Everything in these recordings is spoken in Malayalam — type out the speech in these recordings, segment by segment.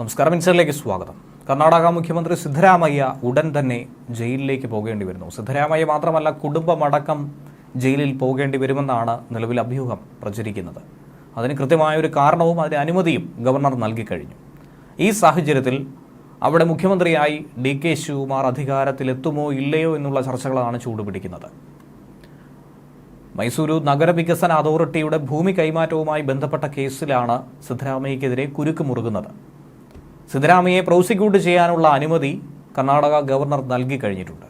നമസ്കാരം മിൻസറിലേക്ക് സ്വാഗതം. കർണാടക മുഖ്യമന്ത്രി സിദ്ധരാമയ്യ ഉടൻ തന്നെ ജയിലിലേക്ക് പോകേണ്ടി വരുന്നു. സിദ്ധരാമയ്യ മാത്രമല്ല കുടുംബമടക്കം ജയിലിൽ പോകേണ്ടി വരുമെന്നാണ് നിലവിൽ അഭ്യൂഹം പ്രചരിക്കുന്നത്. അതിന് കൃത്യമായ ഒരു കാരണവും അതിന് അനുമതിയും ഗവർണർ നൽകിക്കഴിഞ്ഞു ഈ സാഹചര്യത്തിൽ അവിടെ മുഖ്യമന്ത്രിയായി ഡി കെ ശിവകുമാർ അധികാരത്തിലെത്തുമോ ഇല്ലയോ എന്നുള്ള ചർച്ചകളാണ് ചൂടുപിടിക്കുന്നത്. മൈസൂരു നഗരവികസന അതോറിറ്റിയുടെ ഭൂമി കൈമാറ്റവുമായി ബന്ധപ്പെട്ട കേസിലാണ് സിദ്ധരാമയ്യക്കെതിരെ കുരുക്ക് മുറുകുന്നത്. സിദ്ധരാമയ്യയെ പ്രോസിക്യൂട്ട് ചെയ്യാനുള്ള അനുമതി കർണാടക ഗവർണർ നൽകി കഴിഞ്ഞിട്ടുണ്ട്.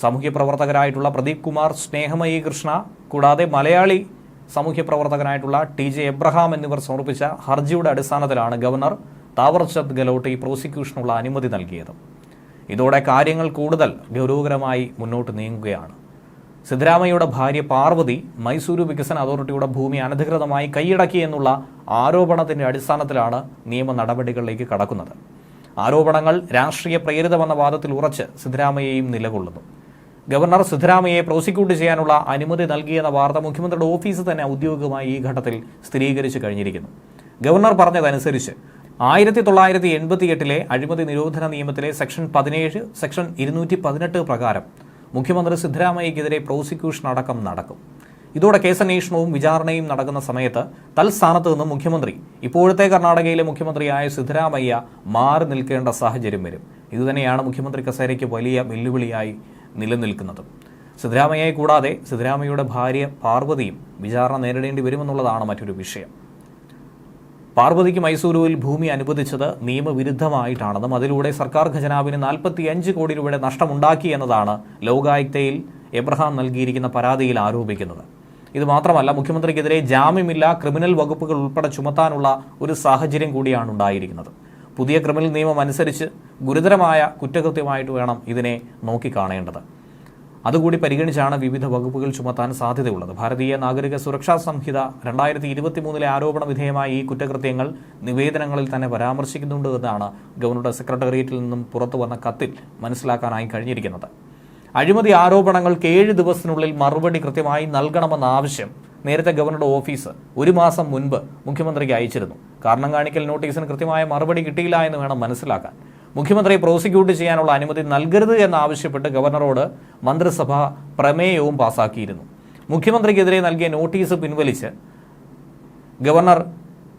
സാമൂഹ്യ പ്രവർത്തകരായിട്ടുള്ള പ്രദീപ് കുമാർ സ്നേഹമയി കൃഷ്ണ കൂടാതെ മലയാളി സാമൂഹ്യ പ്രവർത്തകനായിട്ടുള്ള ടി ജെ എബ്രഹാം എന്നിവർ സമർപ്പിച്ച ഹർജിയുടെ അടിസ്ഥാനത്തിലാണ് ഗവർണർ താവർചന്ദ് ഗെലോട്ട് ഈ പ്രോസിക്യൂഷനുള്ള അനുമതി നൽകിയത്. ഇതോടെ കാര്യങ്ങൾ കൂടുതൽ ഗൗരവകരമായി മുന്നോട്ട് നീങ്ങുകയാണ്. സിദ്ധരാമയ്യയുടെ ഭാര്യ പാർവതി മൈസൂരു വികസന അതോറിറ്റിയുടെ ഭൂമി അനധികൃതമായി കൈയടക്കി എന്നുള്ള ആരോപണത്തിന്റെ അടിസ്ഥാനത്തിലാണ് നിയമ നടപടികളിലേക്ക് കടക്കുന്നത്. ആരോപണങ്ങൾ രാഷ്ട്രീയ പ്രേരിതമെന്ന വാദത്തിൽ ഉറച്ച് സിദ്ധരാമയ്യയും നിലകൊള്ളുന്നു. ഗവർണർ സിദ്ധരാമയ്യയെ പ്രോസിക്യൂട്ട് ചെയ്യാനുള്ള അനുമതി നൽകിയെന്ന വാർത്ത മുഖ്യമന്ത്രിയുടെ ഓഫീസ് തന്നെ ഔദ്യോഗികമായി ഈ ഘട്ടത്തിൽ സ്ഥിരീകരിച്ചു കഴിഞ്ഞിരിക്കുന്നു. ഗവർണർ പറഞ്ഞതനുസരിച്ച് ആയിരത്തി തൊള്ളായിരത്തി എൺപത്തി എട്ടിലെ അഴിമതി നിരോധന നിയമത്തിലെ സെക്ഷൻ പതിനേഴ് സെക്ഷൻ ഇരുന്നൂറ്റി പതിനെട്ട് പ്രകാരം മുഖ്യമന്ത്രി സിദ്ധരാമയ്യക്കെതിരെ പ്രോസിക്യൂഷൻ അടക്കം നടക്കും. ഇതോടെ കേസന്വേഷണവും വിചാരണയും നടക്കുന്ന സമയത്ത് തൽസ്ഥാനത്ത് നിന്ന് മുഖ്യമന്ത്രി ഇപ്പോഴത്തെ കർണാടകയിലെ മുഖ്യമന്ത്രിയായ സിദ്ധരാമയ്യ മാറി നിൽക്കേണ്ട സാഹചര്യം വരും. ഇതുതന്നെയാണ് മുഖ്യമന്ത്രി കസേരയ്ക്ക് വലിയ വെല്ലുവിളിയായി നിലനിൽക്കുന്നത്. സിദ്ധരാമയ്യയെ കൂടാതെ സിദ്ധരാമയ്യയുടെ ഭാര്യ പാർവതിയും വിചാരണ നേരിടേണ്ടി വരുമെന്നുള്ളതാണ് മറ്റൊരു വിഷയം. പാർവതിക്ക് മൈസൂരുവിൽ ഭൂമി അനുവദിച്ചത് നിയമവിരുദ്ധമായിട്ടാണെന്നും അതിലൂടെ സർക്കാർ ഖജനാവിന് നാൽപ്പത്തിയഞ്ച് കോടി രൂപയുടെ നഷ്ടമുണ്ടാക്കി എന്നതാണ് ലോകായുക്തയിൽ എബ്രഹാം നൽകിയിരിക്കുന്ന പരാതിയിൽ ആരോപിക്കുന്നത്. ഇത് മാത്രമല്ല മുഖ്യമന്ത്രിക്കെതിരെ ജാമ്യമില്ല ക്രിമിനൽ വകുപ്പുകൾ ഉൾപ്പെടെ ചുമത്താനുള്ള ഒരു സാഹചര്യം കൂടിയാണ് ഉണ്ടായിരിക്കുന്നത്. പുതിയ ക്രിമിനൽ നിയമം അനുസരിച്ച് ഗുരുതരമായ കുറ്റകൃത്യമായിട്ട് വേണം ഇതിനെ നോക്കിക്കാണേണ്ടത്. അതുകൂടി പരിഗണിച്ചാണ് വിവിധ വകുപ്പുകൾ ചുമത്താൻ സാധ്യതയുള്ളത്. ഭാരതീയ നാഗരിക സുരക്ഷാ സംഹിത രണ്ടായിരത്തി ഇരുപത്തി മൂന്നിലെ ആരോപണ വിധേയമായ ഈ കുറ്റകൃത്യങ്ങൾ നിവേദനങ്ങളിൽ തന്നെ പരാമർശിക്കുന്നുണ്ട് എന്നാണ് ഗവർണറുടെ സെക്രട്ടേറിയറ്റിൽ നിന്നും പുറത്തു വന്ന കത്തിൽ മനസ്സിലാക്കാനായി കഴിഞ്ഞിരിക്കുന്നത്. അഴിമതി ആരോപണങ്ങൾക്ക് ഏഴ് ദിവസത്തിനുള്ളിൽ മറുപടി കൃത്യമായി നൽകണമെന്ന ആവശ്യം നേരത്തെ ഗവർണറുടെ ഓഫീസ് ഒരു മാസം മുൻപ് മുഖ്യമന്ത്രിക്ക് അയച്ചിരുന്നു. കാരണം കാണിക്കൽ നോട്ടീസിന് കൃത്യമായ മറുപടി കിട്ടിയില്ല എന്ന് വേണം മനസ്സിലാക്കാൻ. മുഖ്യമന്ത്രിയെ പ്രോസിക്യൂട്ട് ചെയ്യാനുള്ള അനുമതി നൽകരുത് എന്നാവശ്യപ്പെട്ട് ഗവർണറോട് മന്ത്രിസഭ പ്രമേയവും പാസാക്കിയിരുന്നു. മുഖ്യമന്ത്രിക്കെതിരെ നൽകിയ നോട്ടീസ് പിൻവലിച്ച് ഗവർണർ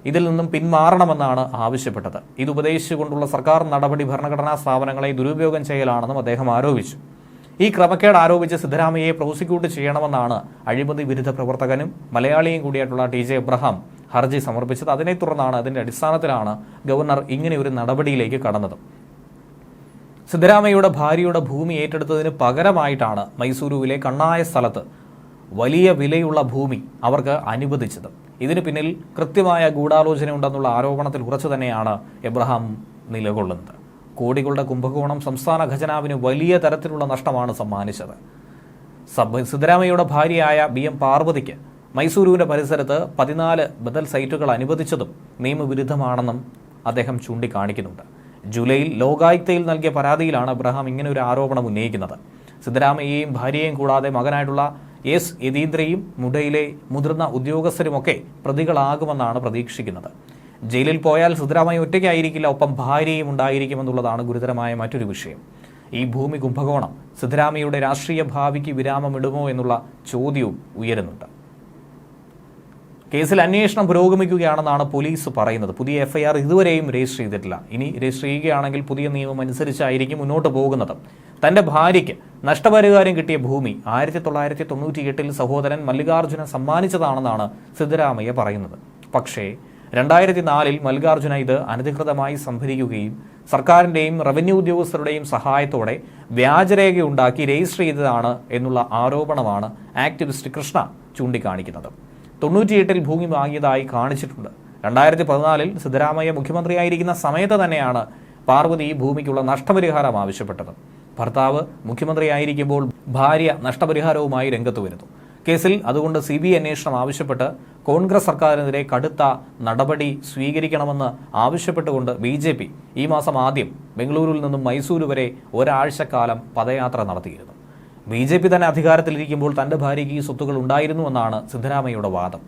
ഇതിൽ നിന്നും പിന്മാറണമെന്നാണ് ആവശ്യപ്പെട്ടത്. ഇത് ഉപദേശിച്ചുകൊണ്ടുള്ള സർക്കാർ നടപടി ഭരണഘടനാ സ്ഥാപനങ്ങളെ ദുരുപയോഗം ചെയ്യലാണെന്നും അദ്ദേഹം ആരോപിച്ചു. ഈ ക്രമക്കേട് ആരോപിച്ച് സിദ്ധരാമയ്യയെ പ്രോസിക്യൂട്ട് ചെയ്യണമെന്നാണ് അഴിമതി വിരുദ്ധ പ്രവർത്തകനും മലയാളിയും കൂടിയായിട്ടുള്ള ടി ജെ എബ്രഹാം ഹർജി സമർപ്പിച്ചത്. അതിനെ തുടർന്നാണ് അതിന്റെ അടിസ്ഥാനത്തിലാണ് ഗവർണർ ഇങ്ങനെ ഒരു നടപടിയിലേക്ക് കടന്നത്. സിദ്ധരാമയ്യയുടെ ഭാര്യയുടെ ഭൂമി ഏറ്റെടുത്തതിന് പകരമായിട്ടാണ് മൈസൂരുവിലെ കണ്ണായ സ്ഥലത്ത് വലിയ വിലയുള്ള ഭൂമി അവർക്ക് അനുവദിച്ചത്. ഇതിന് പിന്നിൽ കൃത്യമായ ഗൂഢാലോചന ഉണ്ടെന്നുള്ള ആരോപണത്തിൽ ഉറച്ചു തന്നെയാണ് എബ്രഹാം നിലകൊള്ളുന്നത്. കോടികളുടെ കുംഭകോണം സംസ്ഥാന ഖജനാവിന് വലിയ തരത്തിലുള്ള നഷ്ടമാണ് സമ്മാനിച്ചത്. സിദ്ധരാമയ്യയുടെ ഭാര്യയായ ബി എം പാർവതിക്ക് മൈസൂരുവിന്റെ പരിസരത്ത് പതിനാല് ബദൽ സൈറ്റുകൾ അനുവദിച്ചതും നിയമവിരുദ്ധമാണെന്നും അദ്ദേഹം ചൂണ്ടിക്കാണിക്കുന്നുണ്ട്. ജൂലൈയിൽ ലോകായുക്തയിൽ നൽകിയ പരാതിയിലാണ് അബ്രഹാം ഇങ്ങനെ ഒരു ആരോപണം ഉന്നയിക്കുന്നത്. സിദ്ധരാമയ്യയും ഭാര്യയെയും കൂടാതെ മകനായിട്ടുള്ള എസ് യതീന്ദ്രയും മുഡയിലെ മുതിർന്ന ഉദ്യോഗസ്ഥരുമൊക്കെ പ്രതികളാകുമെന്നാണ് പ്രതീക്ഷിക്കുന്നത്. ജയിലിൽ പോയാൽ സിദ്ധരാമയ്യ ഒറ്റയ്ക്കായിരിക്കില്ല ഒപ്പം ഭാര്യയും ഉണ്ടായിരിക്കുമെന്നുള്ളതാണ് ഗുരുതരമായ മറ്റൊരു വിഷയം. ഈ ഭൂമി കുംഭകോണം സിദ്ധരാമയ്യയുടെ രാഷ്ട്രീയ ഭാവിക്ക് വിരാമമിടുമോ എന്നുള്ള ചോദ്യവും ഉയരുന്നുണ്ട്. കേസിൽ അന്വേഷണം പുരോഗമിക്കുകയാണെന്നാണ് പോലീസ് പറയുന്നത്. പുതിയ എഫ്ഐആർ ഇതുവരെയും രജിസ്റ്റർ ചെയ്തിട്ടില്ല. ഇനി രജിസ്റ്റർ ചെയ്യുകയാണെങ്കിൽ പുതിയ നിയമം അനുസരിച്ചായിരിക്കും മുന്നോട്ട് പോകുന്നത്. തന്റെ ഭാര്യയ്ക്ക് നഷ്ടപരിഹാരം കിട്ടിയ ഭൂമി ആയിരത്തി തൊള്ളായിരത്തി തൊണ്ണൂറ്റി എട്ടിൽ സഹോദരൻ മല്ലികാർജുന സമ്മാനിച്ചതാണെന്നാണ് സിദ്ധരാമയ്യ പറയുന്നത്. പക്ഷേ രണ്ടായിരത്തി നാലിൽ മല്ലികാർജുന ഇത് അനധികൃതമായി സംഭരിക്കുകയും സർക്കാരിന്റെയും റവന്യൂ ഉദ്യോഗസ്ഥരുടെയും സഹായത്തോടെ വ്യാജരേഖയുണ്ടാക്കി രജിസ്റ്റർ ചെയ്തതാണ് എന്നുള്ള ആരോപണമാണ് ആക്ടിവിസ്റ്റ് കൃഷ്ണ ചൂണ്ടിക്കാണിക്കുന്നത്. തൊണ്ണൂറ്റിയെട്ടിൽ ഭൂമി വാങ്ങിയതായി കാണിച്ചിട്ടുണ്ട്. രണ്ടായിരത്തി പതിനാലിൽ സിദ്ധരാമയ്യ മുഖ്യമന്ത്രിയായിരിക്കുന്ന സമയത്ത് തന്നെയാണ് പാർവതി ഭൂമിക്കുള്ള നഷ്ടപരിഹാരം ആവശ്യപ്പെട്ടത്. ഭർത്താവ് മുഖ്യമന്ത്രിയായിരിക്കുമ്പോൾ ഭാര്യ നഷ്ടപരിഹാരവുമായി രംഗത്ത് വരുന്നു. കേസിൽ അതുകൊണ്ട് സി ബി അന്വേഷണം ആവശ്യപ്പെട്ട് കോൺഗ്രസ് സർക്കാരിനെതിരെ കടുത്ത നടപടി സ്വീകരിക്കണമെന്ന് ആവശ്യപ്പെട്ടുകൊണ്ട് ബി ജെ പി ഈ മാസം ആദ്യം ബംഗളൂരുവിൽ നിന്നും മൈസൂരു വരെ ഒരാഴ്ചക്കാലം പദയാത്ര നടത്തിയിരുന്നു. ബി ജെ പി തന്നെ അധികാരത്തിലിരിക്കുമ്പോൾ തന്റെ ഭാര്യയ്ക്ക് ഈ സ്വത്തുകൾ ഉണ്ടായിരുന്നുവെന്നാണ് സിദ്ധരാമയ്യയുടെ വാദം.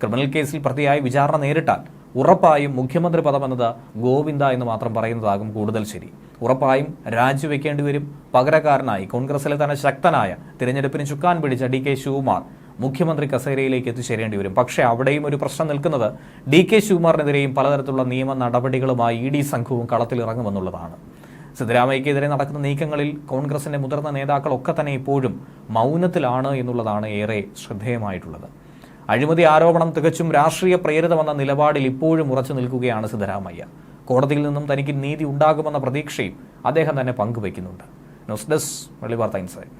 ക്രിമിനൽ കേസിൽ പ്രതിയായി വിചാരണ നേരിട്ടാൽ ഉറപ്പായും മുഖ്യമന്ത്രി പദം എന്നത് ഗോവിന്ദ എന്ന് മാത്രം പറയുന്നതാകും കൂടുതൽ ശരി. ഉറപ്പായും രാജിവെക്കേണ്ടി വരും. പകരക്കാരനായി കോൺഗ്രസിലെ തന്നെ ശക്തനായ തിരഞ്ഞെടുപ്പിന് ചുക്കാൻ പിടിച്ച ഡി കെ ശിവകുമാർ മുഖ്യമന്ത്രി കസേരയിലേക്ക് എത്തിച്ചേരേണ്ടി വരും. പക്ഷേ അവിടെയും ഒരു പ്രശ്നം നിൽക്കുന്നത് ഡി കെ ശിവകുമാറിനെതിരെയും പലതരത്തിലുള്ള നിയമ നടപടികളുമായി ഇ ഡി സംഘവും കളത്തിലിറങ്ങുമെന്നുള്ളതാണ്. സിദ്ധരാമയ്യക്കെതിരെ നടക്കുന്ന നീക്കങ്ങളിൽ കോൺഗ്രസിന്റെ മുതിർന്ന നേതാക്കളൊക്കെ തന്നെ ഇപ്പോഴും മൗനത്തിലാണ് എന്നുള്ളതാണ് ഏറെ ശ്രദ്ധേയമായിട്ടുള്ളത്. അഴിമതി ആരോപണം തികച്ചും രാഷ്ട്രീയ പ്രേരിതമെന്ന നിലപാടിൽ ഇപ്പോഴും ഉറച്ചു നിൽക്കുകയാണ് സിദ്ധരാമയ്യ. കോടതിയിൽ നിന്നും തനിക്ക് നീതി ഉണ്ടാകുമെന്ന പ്രതീക്ഷയും അദ്ദേഹം തന്നെ പങ്കുവയ്ക്കുന്നുണ്ട്. ന്യൂസ് ഡെസ്ക് വെള്ളിവാർത്ത ഇൻസൈഡ്